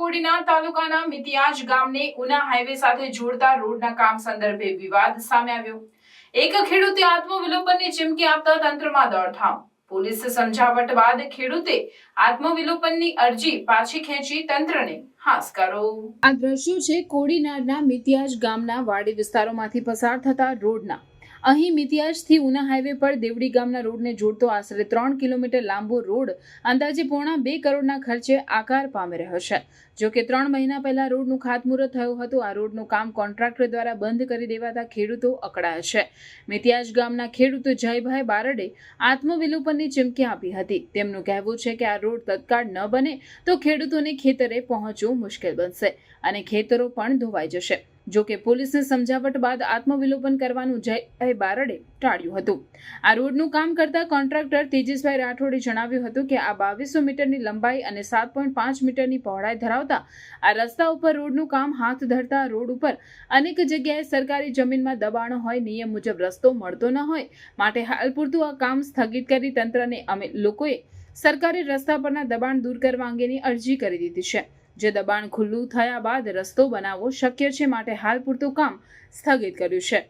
કોડીનાર તાલુકાના મિતિયાજ ગામને ઉના હાઈવે સાથે જોડતા રોડના કામ સંદર્ભે વિવાદ સામે આવ્યો. એક ખેડૂતે આત્મવિલોપનની ચીમકી આપતા તંત્રમાં દોડધામ પોલીસ સમજાવટ બાદ ખેડૂતે આત્મવિલોપનની અરજી પાછી ખેંચી તંત્રને આ દ્રશ્યો છે કોડીનારના મિતિયાજ ગામના વાડી વિસ્તારોમાંથી પસાર થતા રોડના. અહીં મિતિયાજથી ઉના હાઈવે પર દેવડી ગામના રોડને જોડતો આશરે ત્રણ કિલોમીટર લાંબો રોડ અંદાજે પોણા બે કરોડના ખર્ચે આકાર પામી રહ્યો છે. જો કે ત્રણ મહિના પહેલા રોડનું ખાતમુહૂર્ત થયું હતું, આ રોડનું કામ કોન્ટ્રાક્ટર દ્વારા બંધ કરી દેવાતા ખેડૂતો અકળાયા છે. મિતિયાજ ગામના ખેડૂતો જયભાઈ બારડે આત્મવિલોપનની ચીમકી આપી હતી. તેમનું કહેવું છે કે આ રોડ તત્કાળ ન બને તો ખેડૂતોને ખેતરે પહોંચવું મુશ્કેલ બનશે અને ખેતરો પણ ધોવાઈ જશે. જો કે પોલીસને સમજાવટ બાદ આત્મવિલોપન કરવાનું જય બારડે ટાળ્યું હતું. આ રોડનું કામ કરતા કોન્ટ્રાક્ટર તેજસભાઈ રાઠોડે જણાવ્યું હતું કે આ બાવીસો મીટરની લંબાઈ અને સાત પોઈન્ટ પાંચ મીટરની પહોળાઈ ધરાવતા આ રસ્તા ઉપર રોડનું કામ હાથ ધરતા રોડ ઉપર અનેક જગ્યાએ સરકારી જમીનમાં દબાણો હોય, નિયમ મુજબ રસ્તો મળતો ન હોય માટે હાલ પૂરતું આ કામ સ્થગિત કરી તંત્રને અમે લોકોએ સરકારી રસ્તા પરના દબાણ દૂર કરવા અંગેની અરજી કરી દીધી છે. જે દબાણ ખુલ્લું થયા બાદ રસ્તો બનાવવો શક્ય છે માટે હાલ પૂરતું કામ સ્થગિત કર્યું છે.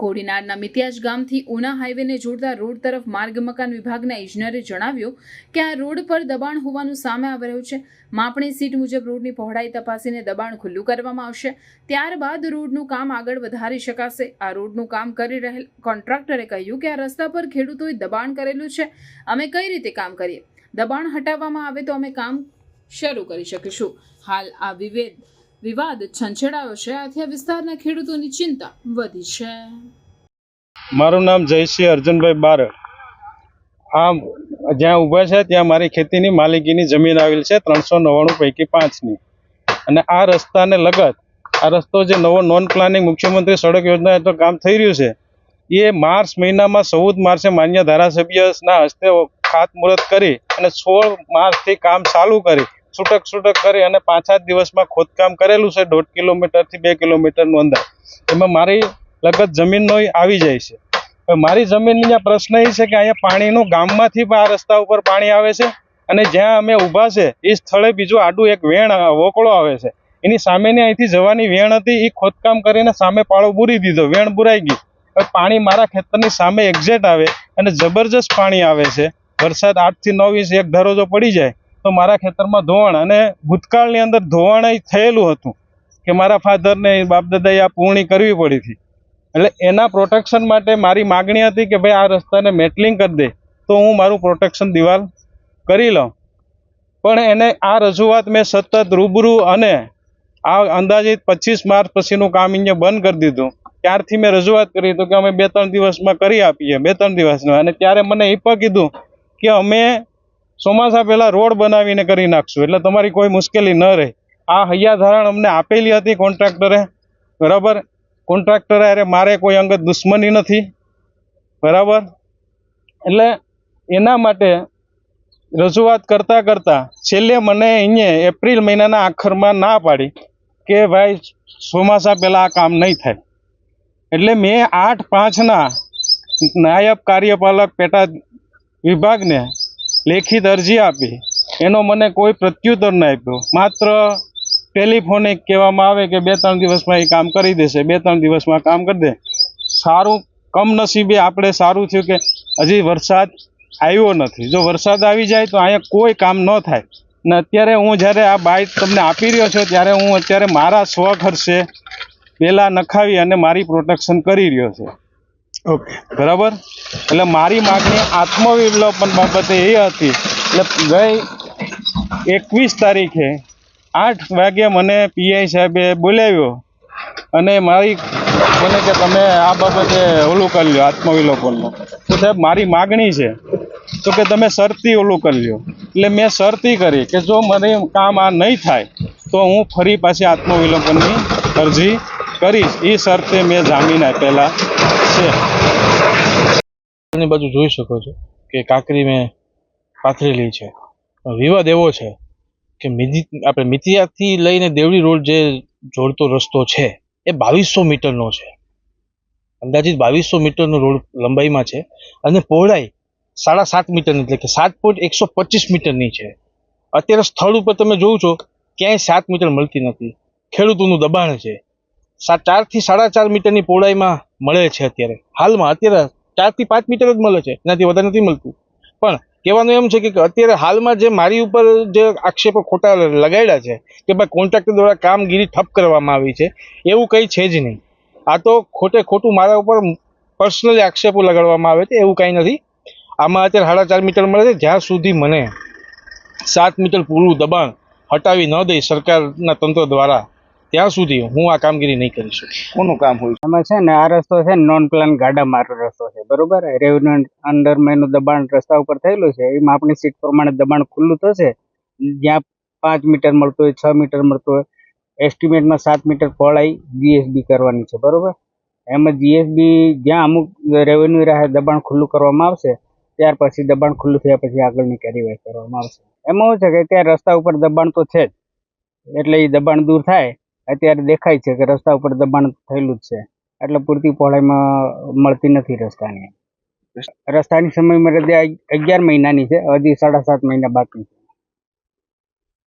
કોડીનારના મિત્યાજ ગામથી ઉના હાઈવેને જોડતા રોડ તરફ માર્ગ મકાન વિભાગના ઇજનેરે જણાવ્યું કે આ રોડ પર દબાણ હોવાનું સામે આવી રહ્યું છે. માપણી સીટ મુજબ રોડની પહોળાઈ તપાસીને દબાણ ખુલ્લું કરવામાં આવશે. ત્યારબાદ રોડનું કામ આગળ વધારી શકાશે. આ રોડનું કામ કરી રહેલ કોન્ટ્રાક્ટરે કહ્યું કે આ રસ્તા પર ખેડૂતોએ દબાણ કરેલું છે. અમે કઈ રીતે કામ કરીએ? દબાણ હટાવવામાં આવે તો અમે કામ શરૂ કરી શકીશું. હાલ આ વિવેદ, વિવાદ છંછેડાયો છે. આથી આ વિસ્તારના ખેડૂતોની ચિંતા વધી છે. મારું નામ જયસિંહ અર્જુનભાઈ બારડ આ જ્યાં ઊભા છે, ત્યાં મારી ખેતીની માલિકીની જમીન આવેલ છે, ત્રણસો નવ્વાણું પૈકી પાંચની. અને આ રસ્તાને લગત, આ રસ્તો જે નવો નોન પ્લાનિંગ મુખ્યમંત્રી સડક યોજના હેઠળ કામ થઈ રહ્યું છે, એ માર્ચ મહિનામાં ચૌદ માર્ચે માન્ય ધારાસભ્યના હસ્તે ખાતમુહૂર્ત કરી અને સોળ માર્ચથી કામ ચાલુ કરી. છૂટક છૂટક કરી અને પાંચ સાત દિવસમાં ખોદકામ કરેલું છે દોઢ કિલોમીટરથી બે કિલોમીટરનું અંદર. એમાં મારી લગત જમીનનો આવી જાય છે. મારી જમીનની આ પ્રશ્ન એ છે કે અહીંયા પાણીનું ગામમાંથી આ રસ્તા ઉપર પાણી આવે છે અને જ્યાં અમે ઊભા છે એ સ્થળે બીજું આડું એક વેણ વોકળો આવે છે. એની સામેની અહીંથી જવાની વેણ હતી, એ ખોદકામ કરીને સામે પાળો બુરી દીધો. વેણ બુરાઈ ગઈ પાણી મારા ખેતરની સામે એક્ઝેટ આવે અને જબરજસ્ત પાણી આવે છે. વરસાદ આઠથી નવ ઇંચ એક ધારો જો પડી જાય. તો મારા ખેતરમાં ધોવાણ અને ભૂતકાળની અંદર ધોવાણ થયેલું હતું કે મારા ફાધરને, બાપદાદાએ આ પૂર્ણી કરવી પડી હતી. એટલે એના પ્રોટેક્શન માટે મારી માગણી હતી કે ભાઈ આ રસ્તાને મેટલિંગ કરી દે, તો હું મારું પ્રોટેક્શન દિવાલ કરી લઉં. પણ એને આ રજૂઆત મેં સતત રૂબરૂ અને આ અંદાજિત પચીસ માર્ચ પછીનું કામ અહીંયા બંધ કરી દીધું. ત્યારથી મેં રજૂઆત કરી તો કે અમે બે ત્રણ દિવસમાં કરી આપીએ, બે ત્રણ દિવસમાં. અને ત્યારે મને એ પણ કીધું કે અમે ચોમાસા પહેલાં રોડ બનાવીને કરી નાખશું. એટલે તમારી કોઈ મુશ્કેલી ન રહે. આ હૈયાધારણ અમને આપેલી હતી કોન્ટ્રાક્ટરે. બરાબર? કોન્ટ્રાક્ટરે અરે મારે કોઈ અંગત દુશ્મની નથી. બરાબર? એટલે એના માટે રજૂઆત કરતાં કરતાં છેલ્લે મને અહીંયા એપ્રિલ મહિનાના આખરમાં ના પાડી કે ભાઈ ચોમાસા પહેલાં આ કામ નહીં થાય. એટલે મેં આઠ પાંચના નાયબ કાર્યપાલક પેટા વિભાગને લેખિત અરજી આપી. એનો મને કોઈ પ્રત્યુત્તર ન આપ્યો. માત્ર ટેલિફોનિક કહેવામાં આવે કે બે ત્રણ દિવસમાં એ કામ કરી દેશે, બે ત્રણ દિવસમાં કામ કરી દે. સારું, કમનસીબે આપણે સારું થયું કે હજી વરસાદ આવ્યો નથી. જો વરસાદ આવી જાય તો અહીંયા કોઈ કામ ન થાય. ને અત્યારે હું જ્યારે આ બાઇક તમને આપી રહ્યો છું, ત્યારે હું અત્યારે મારા સ્વ ખર્ચે પહેલાં નખાવી અને મારી પ્રોટેક્શન કરી રહ્યો છું. ઓકે. બરાબર? એટલે મારી માગણી આત્મવિલોપન બાબતે એ હતી. એટલે ગઈ એકવીસ તારીખે આઠ વાગે મને પીઆઈ સાહેબે બોલાવ્યો અને મારી મને કે તમે આ બાબતે ઓલું કરી લો આત્મવિલોપનનું. તો સાહેબ, મારી માગણી છે તો કે તમે શરતી ઓલું કરી લો એટલે મેં શરતી કરી કે જો મને કામ આ નહીં થાય તો હું ફરી પાછી આત્મવિલોપનની અરજી કરીશ એ શરતે મેં જામીન આપેલા છે. બાજુ જોઈ શકો છો કે કાંકરી મેં પાથરેલી છે. વિવાદ એવો છે કે મિધિ આપણે મિતિયાથી લઈને દેવડી રોડ જે જોડતો રસ્તો છે, એ બાવીસો મીટરનો છે. અંદાજિત બાવીસો મીટરનો રોડ લંબાઈમાં છે અને પહોળાઈ સાડા સાત મીટરની, એટલે કે સાત પોઈન્ટ એકસો પચીસ મીટરની છે. અત્યારે સ્થળ ઉપર તમે જોવો છો, ક્યાંય સાત મીટર મળતી નથી. ખેડૂતોનું દબાણ છે. ચારથી સાડા ચાર મીટરની પહોળાઈમાં મળે છે અત્યારે. હાલમાં અત્યારે ચારથી પાંચ મીટર જ મળે છે. એનાથી વધારે નથી મળતું. પણ કહેવાનું એમ છે કે અત્યારે હાલમાં જે મારી ઉપર જે આક્ષેપો ખોટા લગાડ્યા છે કે ભાઈ કોન્ટ્રાક્ટર દ્વારા કામગીરી ઠપ કરવામાં આવી છે, એવું કંઈ છે જ નહીં. આ તો ખોટે ખોટું મારા ઉપર પર્સનલી આક્ષેપો લગાડવામાં આવે છે, એવું કાંઈ નથી. આમાં અત્યારે સાડા ચાર મીટર મળે છે. જ્યાં સુધી મને સાત મીટર પૂરું દબાણ હટાવી ન દઈ સરકારના તંત્ર દ્વારા ત્યાં સુધી હું આ કામગીરી નહીં કરી શકું. કોનું કામ હોય? એમાં છે ને, આ રસ્તો છે નોન પ્લાન ગાડા મારો રસ્તો છે. બરોબર? રેવન્યુ અંડરમાં એનું દબાણ રસ્તા ઉપર થયેલું છે. એમાં આપણી સીટ પ્રમાણે દબાણ ખુલ્લું થશે જ્યાં પાંચ મીટર મળતું હોય, છ મીટર મળતું હોય એસ્ટિમેટમાં સાત મીટર પહોળાઈ જીએસબી કરવાની છે. બરોબર? એમાં જીએસબી જ્યાં અમુક રેવન્યુ રાહે દબાણ ખુલ્લું કરવામાં આવશે, ત્યાર પછી દબાણ ખુલ્લું થયા પછી આગળની કાર્યવાહી કરવામાં આવશે. એમાં શું છે કે ત્યાં રસ્તા ઉપર દબાણ તો છે જ. એટલે એ દબાણ દૂર થાય અત્યારે દેખાય છે કે રસ્તા ઉપર દબાણ થયેલું જ છે. એટલે પૂરતી પહોળાઈમાં મળતી નથી રસ્તાની. રસ્તાની સમય મર્યાદા અગિયાર મહિનાની છે. હજી સાડા સાત મહિના બાકી છે.